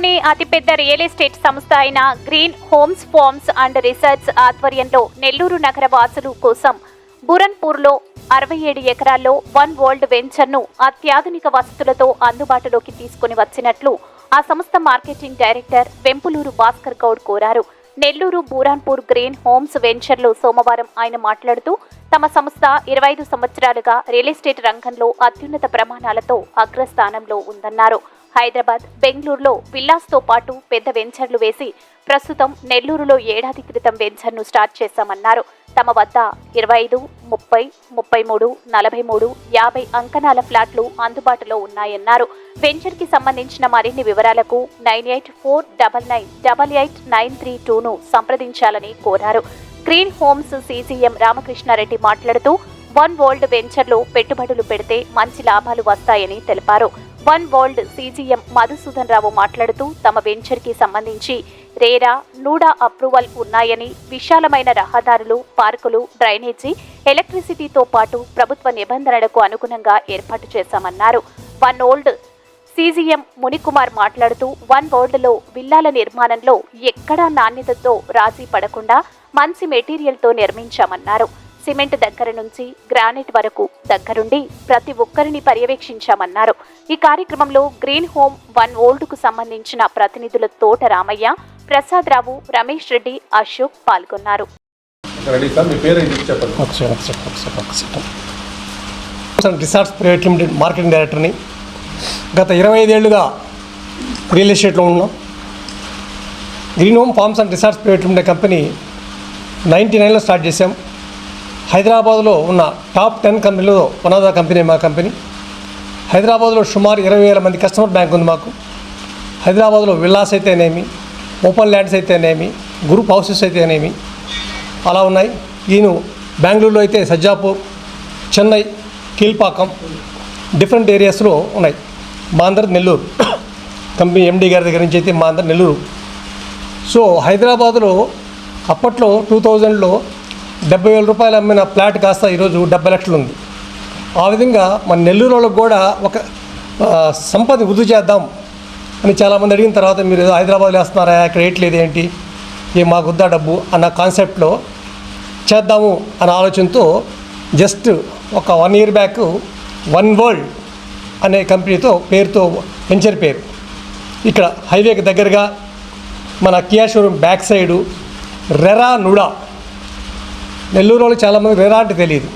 దేశంలోనే అతిపెద్ద real estate సంస్థ అయిన Green Homes Farms and Research ఆధ్వర్యంలో నెల్లూరు నగర వాసులు కోసం బురన్పూర్లో అరవై ఏడు ఎకరాల్లో వన్ వరల్డ్ వెంచర్ను అత్యాధునిక వసతులతో అందుబాటులోకి తీసుకుని వచ్చినట్లు ఆ సంస్థ మార్కెటింగ్ డైరెక్టర్ వెంపులూరు భాస్కర్ గౌడ్ కోరారు. నెల్లూరు బూరాన్పూర్ గ్రీన్ హోమ్స్ వెంచర్లో సోమవారం ఆయన మాట్లాడుతూ తమ సంస్థ ఇరవై ఐదు సంవత్సరాలుగా రియల్ ఎస్టేట్ రంగంలో అత్యున్నత ప్రమాణాలతో అగ్రస్థానంలో ఉందన్నారు. హైదరాబాద్ బెంగళూరులో విల్లాస్తో పాటు పెద్ద వెంచర్లు వేసి ప్రస్తుతం నెల్లూరులో ఏడాది క్రితం వెంచర్ను స్టార్ట్ చేశామన్నారు. తమ వద్ద ఇరవై ఐదు ముప్పై ముప్పై మూడు నలభై మూడు యాభై అంకణాల ఫ్లాట్లు అందుబాటులో ఉన్నాయన్నారు. వెంచర్కి సంబంధించిన మరిన్ని వివరాలకు nine eight four double nine double eight nine three టూను సంప్రదించాలని కోరారు. గ్రీన్ హోమ్స్ సీజీఎం రామకృష్ణారెడ్డి మాట్లాడుతూ వన్ వరల్డ్ వెంచర్లో పెట్టుబడులు పెడితే మంచి లాభాలు వస్తాయని తెలిపారు. One World CGM Madhusudan Rao మాట్లాడుతూ తమ వెంచర్కి సంబంధించి రేరా నూడా అప్రూవల్ ఉన్నాయని విశాలమైన రహదారులు పార్కులు డ్రైనేజీ ఎలక్ట్రిసిటీతో పాటు ప్రభుత్వ నిబంధనలకు అనుగుణంగా ఏర్పాటు చేశామన్నారు. వన్ ఓల్డ్ సీజీఎం మునికుమార్ మాట్లాడుతూ వన్ వరల్డ్లో విల్లాల నిర్మాణంలో ఎక్కడా నాణ్యతతో రాజీ పడకుండా మంచి మెటీరియల్తో నిర్మించామన్నారు. సిమెంట్ దగ్గర నుంచి గ్రానైట్ వరకు దగ్గరుండి ప్రతి ఒక్కరిని పర్యవేక్షించామన్నారు. ఈ కార్యక్రమంలో గ్రీన్ హోమ్ వన్ ఓల్డ్కు సంబంధించిన ప్రతినిధుల తోట రామయ్య ప్రసాద్ రావు రమేష్ రెడ్డి అశోక్ పాల్గొన్నారు. రిసార్ట్స్ ప్రైవేట్ లిమిటెడ్ మార్కెటింగ్ డైరెక్టర్ని గత ఇరవై ఐదేళ్ళుగా రియల్ ఎస్టేట్లో ఉన్నాం. Green Home Farms and Resorts Private Limited company ninety నైన్లో స్టార్ట్ చేశాం. హైదరాబాద్లో ఉన్న టాప్ టెన్ కంపెనీలో వన్ ద కంపెనీ మా కంపెనీ. హైదరాబాద్లో సుమారు ఇరవై వేల మంది కస్టమర్ బ్యాంక్ ఉంది మాకు. హైదరాబాద్లో విల్లాస్ అయితేనేమి ఓపెన్ ల్యాండ్స్ అయితేనేమి గ్రూప్ హౌసెస్ అయితేనేమి అలా ఉన్నాయి. ఈయన బెంగళూరులో అయితే సజ్జాపూర్ చెన్నై కీల్పాకం డిఫరెంట్ ఏరియాస్లో ఉన్నాయి. మా అందరి నెల్లూరు. కంపెనీ ఎండీ గారి దగ్గర నుంచి అయితే మా అందరి నెల్లూరు. సో హైదరాబాద్లో అప్పట్లో టూ థౌజండ్లో డెబ్బై వేల రూపాయలు అమ్మిన ఫ్లాట్ కాస్త ఈరోజు డెబ్బై లక్షలు ఉంది. ఆ విధంగా మన నెల్లూరు కూడా ఒక సంపద వృద్ధి చేద్దాం అని చాలామంది అడిగిన తర్వాత మీరు ఏదో హైదరాబాద్లో వేస్తున్నారా ఇక్కడ వేయట్లేదు ఏంటి ఏ మాకు వద్దా డబ్బు అన్న కాన్సెప్ట్లో చేద్దాము అనే ఆలోచనతో జస్ట్ ఒక one year back One World అనే కంపెనీతో పేరుతో వెంచర్ పేరు. ఇక్కడ హైవేకి దగ్గరగా మన Kia showroom back side RERA NUDA Nellore వాళ్ళు చాలామంది రెరా అంటే తెలియదు.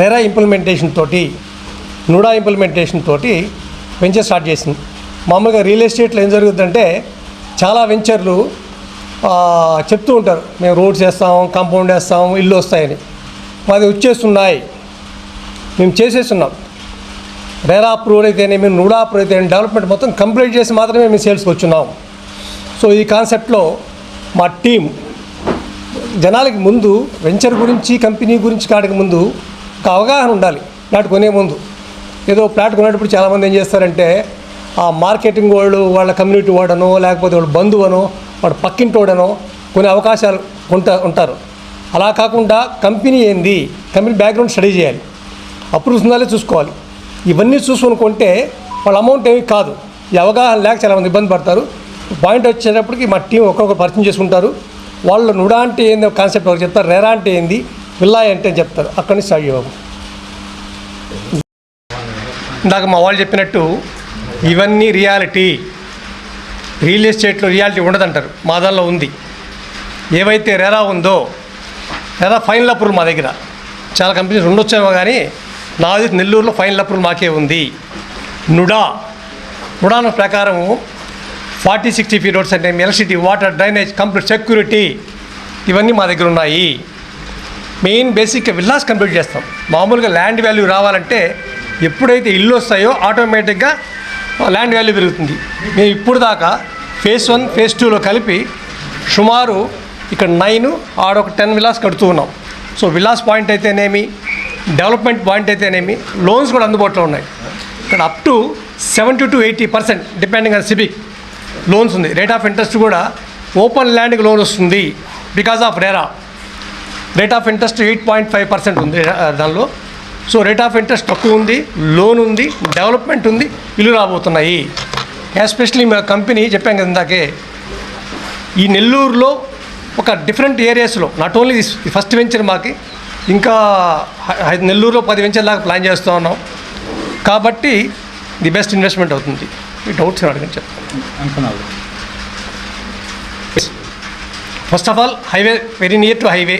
రెరా ఇంప్లిమెంటేషన్ తోటి నుడా ఇంప్లిమెంటేషన్ తోటి వెంచర్ స్టార్ట్ చేసింది. మామూలుగా రియల్ ఎస్టేట్లో ఏం జరుగుతుందంటే చాలా వెంచర్లు చెప్తూ ఉంటారు. మేము రోడ్స్ వేస్తాం కాంపౌండ్ వేస్తాం ఇల్లు వస్తాయని. మాది వచ్చేస్తున్నాయి. మేము చేసేస్తున్నాం. రేరా అప్రూవల్ అయితేనేమి నుడా అప్రూవల్ అయితే డెవలప్మెంట్ మొత్తం కంప్లీట్ చేసి మాత్రమే మేము సేల్స్కి వచ్చున్నాం. సో ఈ కాన్సెప్ట్లో మా టీం జనాలకి ముందు వెంచర్ గురించి కంపెనీ గురించి కాడికి ముందు ఒక అవగాహన ఉండాలి. ప్లాట్ కొనే ముందు. ఏదో ప్లాట్ కొనేటప్పుడు చాలామంది ఏం చేస్తారంటే ఆ మార్కెటింగ్ వాళ్ళు వాళ్ళ కమ్యూనిటీ వాడనో లేకపోతే వాళ్ళ బంధువనో వాడు పక్కింటి వాడనో కొన్ని అవకాశాలు ఉంటా ఉంటారు. అలా కాకుండా కంపెనీ ఏంది? కంపెనీ బ్యాక్గ్రౌండ్ స్టడీ చేయాలి. అప్రూవ్స్ ఉందాలే చూసుకోవాలి. ఇవన్నీ చూసుకొని కొంటే వాళ్ళ అమౌంట్ ఏమి కాదు. ఈ అవగాహన లేక చాలామంది ఇబ్బంది పడతారు. పాయింట్ వచ్చేటప్పటికి మా టీం ఒక్కొక్కరు పరిచయం చేసుకుంటారు. వాళ్ళు నుడా అంటే ఏంది కాన్సెప్ట్ ఒకటి చెప్తారు రెరా అంటే ఏంది విల్లాయ్ అంటే చెప్తారు. అక్కడి నుంచి స్టార్ట్ ఇందాక మా వాళ్ళు చెప్పినట్టు ఇవన్నీ రియాలిటీ. రియల్ ఎస్టేట్లో రియాలిటీ ఉండదంటారు. మా దానిలో ఉంది. ఏవైతే రెరా ఉందో రెరా ఫైనల్ అప్రూవల్ మా దగ్గర. చాలా కంపెనీస్ ఉండొచ్చేమో కానీ నాది నెల్లూరులో ఫైనల్ అప్రూవల్ మాకే ఉంది. నుడా. నుడా ప్రకారము ఫార్టీ సిక్స్టీ ఫీ రోడ్స్ అంటే electricity water drainage complete security ఇవన్నీ మా దగ్గర ఉన్నాయి. మెయిన్ బేసిక్గా విల్లాస్ కంప్లీట్ చేస్తాం. మామూలుగా ల్యాండ్ వాల్యూ రావాలంటే ఎప్పుడైతే ఇల్లు వస్తాయో ఆటోమేటిక్గా ల్యాండ్ వాల్యూ పెరుగుతుంది. మేము ఇప్పుడు దాకా ఫేజ్ వన్ ఫేజ్ టూలో కలిపి సుమారు ఇక్కడ నైన్ ఆడొక టెన్ విలాస్ కడుతూ ఉన్నాం. సో విలాస్ పాయింట్ అయితేనేమి డెవలప్మెంట్ పాయింట్ అయితేనేమి లోన్స్ కూడా అందుబాటులో ఉన్నాయి. ఇక్కడ up to seventy to eighty percent depending on CIBIL. Loans ఉంది. రేట్ ఆఫ్ ఇంట్రెస్ట్ కూడా ఓపెన్ ల్యాండ్కి లోన్ వస్తుంది because of RERA rate of interest eight point five percent ఉంది దానిలో. సో రేట్ ఆఫ్ ఇంట్రెస్ట్ తక్కువ ఉంది లోన్ ఉంది డెవలప్మెంట్ ఉంది ఇల్లు రాబోతున్నాయి. ఎస్పెషలీ మా కంపెనీ చెప్పాం కదా ఇందాకే ఈ నెల్లూరులో ఒక డిఫరెంట్ ఏరియాస్లో నాట్ ఓన్లీ ఫస్ట్ వెంచర్ మాకి ఇంకా నెల్లూరులో పది వెంచర్ దాకా ప్లాన్ చేస్తూ ఉన్నాం. కాబట్టి ది బెస్ట్ ఇన్వెస్ట్మెంట్ అవుతుంది. ఈ డౌట్స్ అడగని చెప్తాను అనుకున్నాను first of all highway very near to highway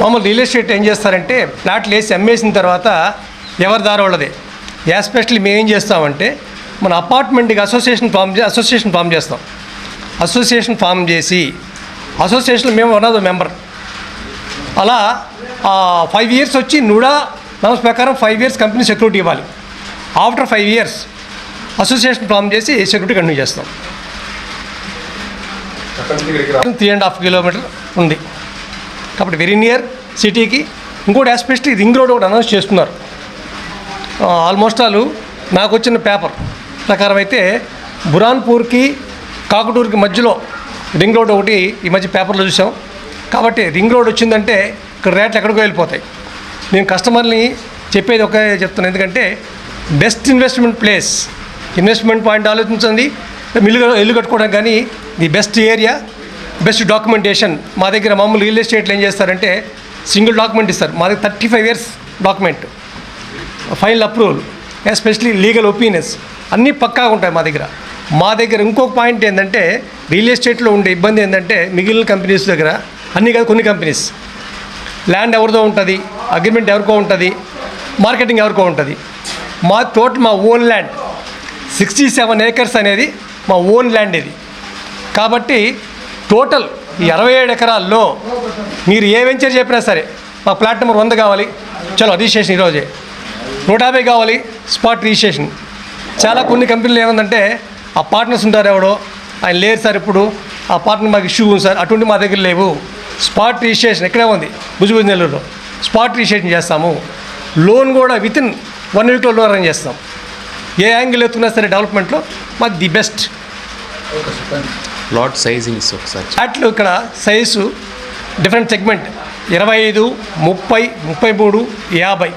మామూలు రియల్ ఎస్టేట్ ఏం చేస్తారంటే ప్లాట్లు వేసి అమ్మేసిన తర్వాత ఎవరి దారి వాళ్ళదే. ఎస్పెషల్లీ మేము ఏం చేస్తామంటే మన అపార్ట్మెంట్కి అసోసియేషన్ ఫామ్ చే అసోసియేషన్ ఫామ్ చేస్తాం. అసోసియేషన్ ఫామ్ చేసి అసోసియేషన్ మేము వన్ ఆఫ్ ద మెంబర్ అలా ఫైవ్ ఇయర్స్ వచ్చి నుడా నామ్స్ ప్రకారం ఫైవ్ ఇయర్స్ కంపెనీ సెక్యూరిటీ ఇవ్వాలి. After five years association form చేసి సెక్యూరిటీ కంటిన్యూ చేస్తాం. త్రీ అండ్ హాఫ్ కిలోమీటర్ ఉంది. కాబట్టి వెరీ నియర్ సిటీకి ఇంకోటి ఎస్పెషలీ రింగ్ రోడ్ ఒకటి అనౌన్స్ చేస్తున్నారు. ఆల్మోస్ట్ ఆల్ నాకు వచ్చిన పేపర్ ప్రకారం అయితే బురాన్పూర్కి కాకుటూర్కి మధ్యలో రింగ్ రోడ్ ఒకటి ఈ మధ్య పేపర్లో చూసాం. కాబట్టి రింగ్ రోడ్ వచ్చిందంటే ఇక్కడ రేట్లు ఎక్కడికో వెళ్ళిపోతాయి. నేను కస్టమర్ని చెప్పేది ఒకే చెప్తున్నాను ఎందుకంటే best investment place investment point ఆలోచించండి. ఇల్లు ఇల్లు కట్టుకోవడానికి కానీ the best area best documentation. మా దగ్గర మామూలు రియల్ ఎస్టేట్లో ఏం చేస్తారంటే సింగిల్ డాక్యుమెంట్ ఇస్తారు. మా దగ్గర thirty five years document. Final approval especially legal opinions అన్నీ పక్కాగా ఉంటాయి మా దగ్గర. మా దగ్గర ఇంకొక పాయింట్ ఏంటంటే రియల్ ఎస్టేట్లో ఉండే ఇబ్బంది ఏంటంటే మిగిలిన కంపెనీస్ దగ్గర అన్నీ కాదు కొన్ని కంపెనీస్. ల్యాండ్ ఎవరిదో ఉంటుంది అగ్రిమెంట్ ఎవరికో ఉంటుంది మార్కెటింగ్ ఎవరికో ఉంటుంది. మా తోట మా own land sixty seven acres అనేది మా ఓన్ ల్యాండ్ ఇది. కాబట్టి టోటల్ ఇరవై అరవై ఏడు ఎకరాల్లో మీరు ఏ వెంచర్ చెప్పినా సరే మా ప్లాట్ నెంబర్ వంద కావాలి. చలో రిజిస్ట్రేషన్ ఈరోజే. నూట యాభై కావాలి స్పాట్ రిజిస్ట్రేషన్ చాలా కొన్ని కంపెనీలు ఏముందంటే ఆ పార్ట్నర్స్ ఉంటారు ఎవడో ఆయన లేరు సార్ ఇప్పుడు ఆ పార్ట్నర్ మాకు ఇష్యూ ఉంది సార్ అటువంటి మా దగ్గర లేవు. స్పాట్ రిజిస్ట్రేషన్ ఎక్కడే ఉంది భుజభుజ నెల్లూరులో. స్పాట్ రిజిస్ట్రేషన్ చేస్తాము. లోన్ కూడా విత్ ఇన్ వన్ వీక్లో లోన్ అరేంజ్ చేస్తాం. ఏ యాంగిల్ ఎత్తుకున్నా సరే డెవలప్మెంట్లో మాకు ది బెస్ట్. లాట్ సైజింగ్స్ ఒకసారి ఫ్లాట్లు ఇక్కడ సైజు డిఫరెంట్ సెగ్మెంట్. ఇరవై ఐదు ముప్పై ముప్పై మూడు యాభై.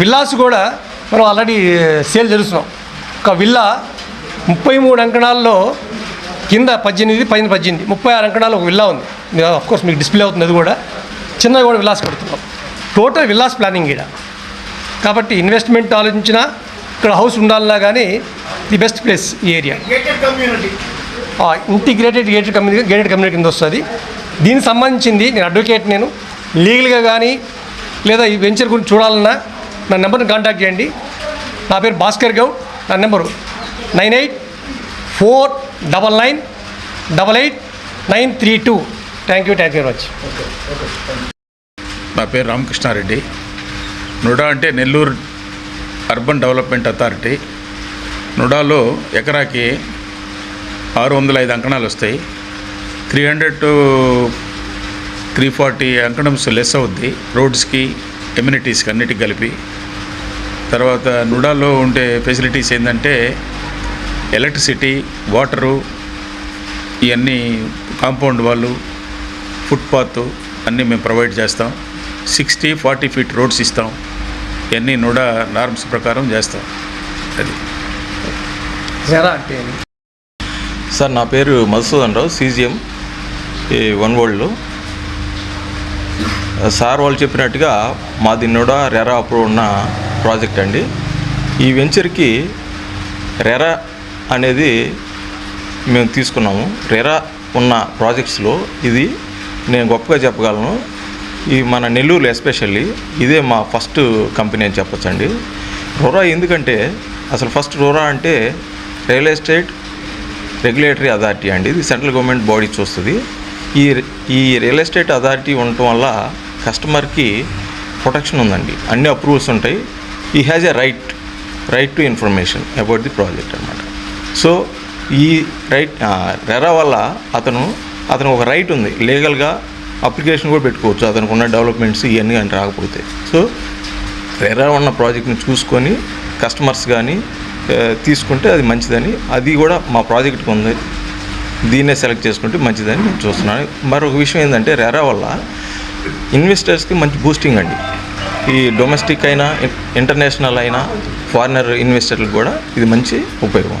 విల్లాస్ కూడా మనం ఆల్రెడీ సేల్ జరుగుతున్నాం ఒక విల్లా ముప్పై మూడు అంకణాల్లో కింద పద్దెనిమిది పైన పద్దెనిమిది. ముప్పై ఆరు అంకణాలు ఒక విల్లా ఉంది. కోర్స్ మీకు డిస్ప్లే అవుతుంది అది కూడా. చిన్నగా కూడా విల్లాస్ కడుతున్నాం. టోటల్ విల్లాస్ ప్లానింగ్ ఇక్కడ కాబట్టి ఇన్వెస్ట్మెంట్ ఆలోచించినా ఇక్కడ హౌస్ ఉండాలన్నా కానీ ది బెస్ట్ ప్లేస్ ఈ area. Integrated gated community gated community కింద వస్తుంది. దీనికి సంబంధించింది నేను అడ్వకేట్ నేను. లీగల్గా కానీ లేదా ఈ వెంచర్ గురించి చూడాలన్నా నా నెంబర్ని కాంటాక్ట్ చేయండి. నా పేరు భాస్కర్ గౌడ్ నా number nine eight four double nine double eight nine three two. Thank you thank you very much నా పేరు రామకృష్ణారెడ్డి. నుడా అంటే నెల్లూరు అర్బన్ డెవలప్మెంట్ అథారిటీ నుడాలో ఎకరాకి ఆరు వందల ఐదు అంకణాలు వస్తాయి. Three hundred to three forty అంకణమ్స్ less అవుద్ది. రోడ్స్కి ఎమ్యూనిటీస్కి అన్నిటికి కలిపి. తర్వాత నుడాలో ఉండే ఫెసిలిటీస్ ఏంటంటే ఎలక్ట్రిసిటీ వాటరు ఇవన్నీ కాంపౌండ్ వాళ్ళు ఫుట్పాత్ అన్నీ మేము ప్రొవైడ్ చేస్తాం. సిక్స్టీ ఫార్టీ ఫీట్ రోడ్స్ ఇస్తాం. ఇవన్నీ నుడా నార్మ్స్ ప్రకారం చేస్తాం. అది. జరా అంటే సార్ నా పేరు మధుసూదన్ రావు సీజిఎం ఈ వన్ వరల్డ్లో. సార్ వాళ్ళు చెప్పినట్టుగా మాది కూడా రెరా అప్రూవ్ ఉన్న ప్రాజెక్ట్ అండి. ఈ వెంచర్కి రెరా అనేది మేము తీసుకున్నాము. రెరా ఉన్న ప్రాజెక్ట్స్లో ఇది నేను గొప్పగా చెప్పగలను. ఈ మన నెల్లూరులో ఎస్పెషల్లీ ఇదే మా ఫస్ట్ కంపెనీ అని చెప్పొచ్చండి. రోరా ఎందుకంటే అసలు ఫస్ట్ రోరా అంటే రియల్ ఎస్టేట్ రెగ్యులేటరీ అథారిటీ అండి. ఇది సెంట్రల్ గవర్నమెంట్ బాడీ చూస్తుంది. ఈ ఈ రియల్ ఎస్టేట్ అథారిటీ ఉండటం వల్ల కస్టమర్కి ప్రొటెక్షన్ ఉందండి. అన్ని అప్రూవల్స్ ఉంటాయి. ఈ has a right right to information about the project అనమాట సో ఈ రైట్ రెరా వల్ల అతను అతను ఒక రైట్ ఉంది. లీగల్గా అప్లికేషన్ కూడా పెట్టుకోవచ్చు. అతనికి ఉన్న డెవలప్మెంట్స్ ఇవన్నీ కానీ రాకపోతే. సో రెరా ఉన్న ప్రాజెక్ట్ని చూసుకొని కస్టమర్స్ కానీ తీసుకుంటే అది మంచిదని అది కూడా మా ప్రాజెక్ట్కి ఉంది. దీన్నే సెలెక్ట్ చేసుకుంటే మంచిదని నేను చూస్తున్నాను. మరొక విషయం ఏంటంటే రెరా వల్ల ఇన్వెస్టర్స్కి మంచి బూస్టింగ్ అండి. ఈ డొమెస్టిక్ అయినా ఇంటర్నేషనల్ అయినా ఫారినర్ ఇన్వెస్టర్లకు కూడా ఇది మంచి ఉపయోగం.